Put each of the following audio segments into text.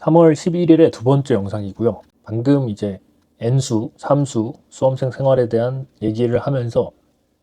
3월 11일에 두 번째 영상이고요. 방금 이제 N수, 삼수, 수험생 생활에 대한 얘기를 하면서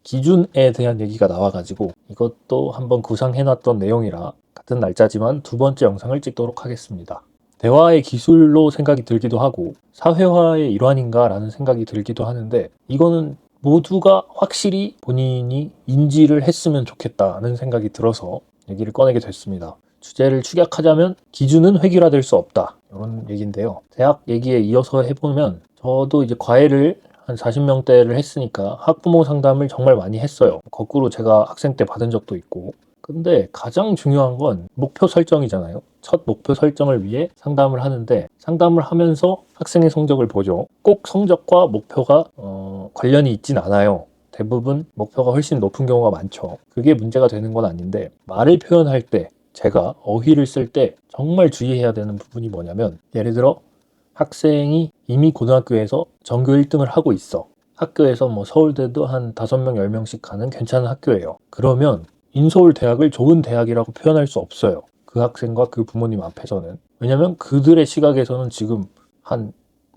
기준에 대한 얘기가 나와가지고 이것도 한번 구상해놨던 내용이라 같은 날짜지만 두 번째 영상을 찍도록 하겠습니다. 대화의 기술로 생각이 들기도 하고 사회화의 일환인가라는 생각이 들기도 하는데 이거는 모두가 확실히 본인이 인지를 했으면 좋겠다는 생각이 들어서 얘기를 꺼내게 됐습니다. 주제를 축약하자면 기준은 획일화될 수 없다. 이런 얘기인데요. 대학 얘기에 이어서 해보면 저도 이제 과외를 한 40명대를 했으니까 학부모 상담을 정말 많이 했어요. 거꾸로 제가 학생 때 받은 적도 있고. 근데 가장 중요한 건 목표 설정이잖아요. 첫 목표 설정을 위해 상담을 하는데 상담을 하면서 학생의 성적을 보죠. 꼭 성적과 목표가 어, 관련이 있진 않아요. 대부분 목표가 훨씬 높은 경우가 많죠. 그게 문제가 되는 건 아닌데 말을 표현할 때 제가 어휘를 쓸 때 정말 주의해야 되는 부분이 뭐냐면 예를 들어 학생이 이미 고등학교에서 전교 1등을 하고 있어. 학교에서 뭐 서울대도 한 5명, 10명씩 가는 괜찮은 학교예요. 그러면 인서울 대학을 좋은 대학이라고 표현할 수 없어요. 그 학생과 그 부모님 앞에서는. 왜냐면 그들의 시각에서는 지금 한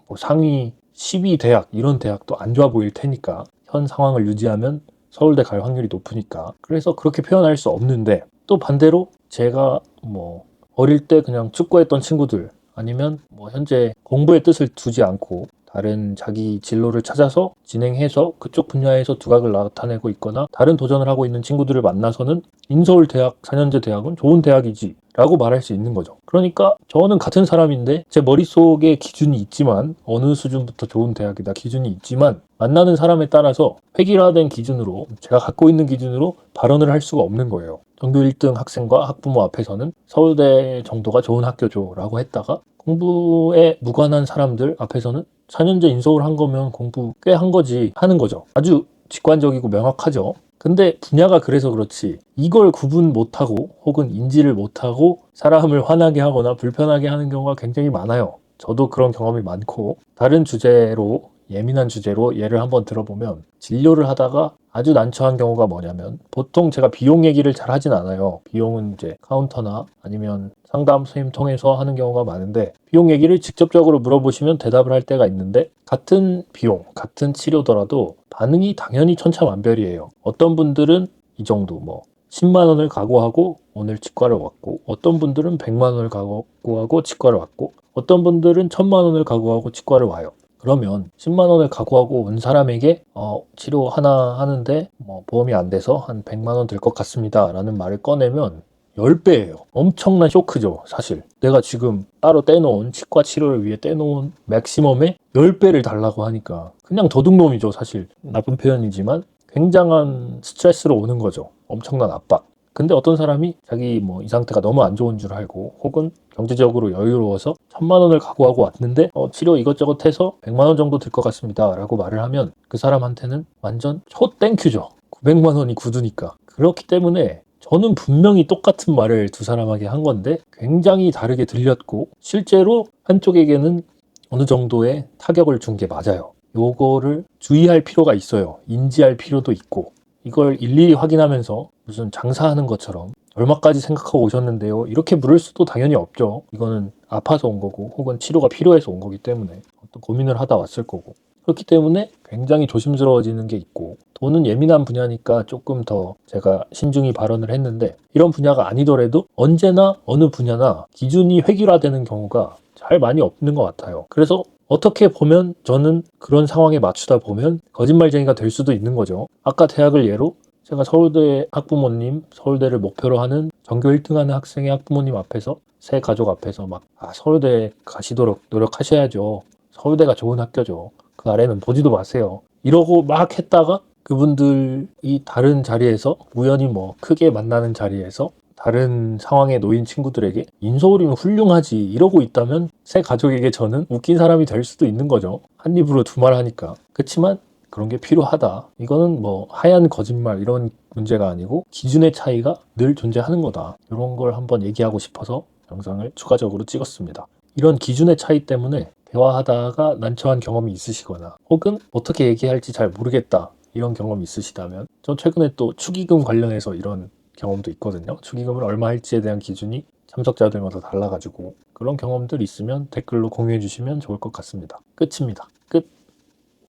뭐 상위 10위 대학, 이런 대학도 안 좋아 보일 테니까. 현 상황을 유지하면 서울대 갈 확률이 높으니까. 그래서 그렇게 표현할 수 없는데 또 반대로 제가 뭐 어릴 때 그냥 축구했던 친구들 아니면 뭐 현재 공부의 뜻을 두지 않고 다른 자기 진로를 찾아서 진행해서 그쪽 분야에서 두각을 나타내고 있거나 다른 도전을 하고 있는 친구들을 만나서는 인서울 대학 4년제 대학은 좋은 대학이지 라고 말할 수 있는 거죠. 그러니까 저는 같은 사람인데 제 머릿속에 기준이 있지만 어느 수준부터 좋은 대학이다 기준이 있지만 만나는 사람에 따라서 획일화된 기준으로 제가 갖고 있는 기준으로 발언을 할 수가 없는 거예요. 전교 1등 학생과 학부모 앞에서는 서울대 정도가 좋은 학교죠 라고 했다가 공부에 무관한 사람들 앞에서는 4년제 인서울 한 거면 공부 꽤 한 거지 하는 거죠. 아주 직관적이고 명확하죠. 근데 분야가 그래서 그렇지 이걸 구분 못하고 혹은 인지를 못하고 사람을 화나게 하거나 불편하게 하는 경우가 굉장히 많아요. 저도 그런 경험이 많고 다른 주제로 예민한 주제로 예를 한번 들어보면 진료를 하다가 아주 난처한 경우가 뭐냐면 보통 제가 비용 얘기를 잘 하진 않아요. 비용은 이제 카운터나 아니면 상담 선생님 통해서 하는 경우가 많은데 비용 얘기를 직접적으로 물어보시면 대답을 할 때가 있는데 같은 비용, 같은 치료더라도 반응이 당연히 천차만별이에요. 어떤 분들은 이 정도 뭐 10만 원을 각오하고 오늘 치과를 왔고 어떤 분들은 100만 원을 각오하고 치과를 왔고 어떤 분들은 1000만 원을 각오하고 치과를 와요. 그러면 10만 원을 각오하고 온 사람에게 어, 치료 하나 하는데 뭐 보험이 안 돼서 한 100만 원 들 것 같습니다. 라는 말을 꺼내면 10배예요. 엄청난 쇼크죠, 사실. 내가 지금 따로 떼놓은 치과 치료를 위해 떼놓은 맥시멈의 10배를 달라고 하니까 그냥 도둑놈이죠, 사실. 나쁜 표현이지만 굉장한 스트레스로 오는 거죠. 엄청난 압박. 근데 어떤 사람이 자기 뭐 이 상태가 너무 안 좋은 줄 알고 혹은 경제적으로 여유로워서 천만 원을 각오하고 왔는데 어, 치료 이것저것 해서 백만 원 정도 들 것 같습니다 라고 말을 하면 그 사람한테는 완전 초 땡큐죠. 900만 원이 굳으니까. 그렇기 때문에 저는 분명히 똑같은 말을 두 사람에게 한 건데 굉장히 다르게 들렸고 실제로 한쪽에게는 어느 정도의 타격을 준 게 맞아요. 요거를 주의할 필요가 있어요. 인지할 필요도 있고 이걸 일일이 확인하면서 무슨 장사하는 것처럼 얼마까지 생각하고 오셨는데요. 이렇게 물을 수도 당연히 없죠. 이거는 아파서 온 거고 혹은 치료가 필요해서 온 거기 때문에 어떤 고민을 하다 왔을 거고 그렇기 때문에 굉장히 조심스러워지는 게 있고 돈은 예민한 분야니까 조금 더 제가 신중히 발언을 했는데 이런 분야가 아니더라도 언제나 어느 분야나 기준이 획일화되는 경우가 잘 많이 없는 것 같아요. 그래서 어떻게 보면 저는 그런 상황에 맞추다 보면 거짓말쟁이가 될 수도 있는 거죠. 아까 대학을 예로 제가 서울대 학부모님, 서울대를 목표로 하는 전교 1등하는 학생의 학부모님 앞에서 새 가족 앞에서 막 아, 서울대 가시도록 노력하셔야죠. 서울대가 좋은 학교죠. 그 아래는 보지도 마세요. 이러고 막 했다가 그분들이 다른 자리에서 우연히 뭐 크게 만나는 자리에서 다른 상황에 놓인 친구들에게 인서울이면 훌륭하지 이러고 있다면 새 가족에게 저는 웃긴 사람이 될 수도 있는 거죠. 한 입으로 두 말 하니까. 그렇지만 그런 게 필요하다. 이거는 뭐 하얀 거짓말 이런 문제가 아니고 기준의 차이가 늘 존재하는 거다. 이런 걸 한번 얘기하고 싶어서 영상을 추가적으로 찍었습니다. 이런 기준의 차이 때문에 대화하다가 난처한 경험이 있으시거나 혹은 어떻게 얘기할지 잘 모르겠다 이런 경험이 있으시다면 전 최근에 또 축의금 관련해서 이런 경험도 있거든요. 축의금을 얼마 할지에 대한 기준이 참석자들마다 달라가지고 그런 경험들 있으면 댓글로 공유해 주시면 좋을 것 같습니다. 끝입니다. 끝.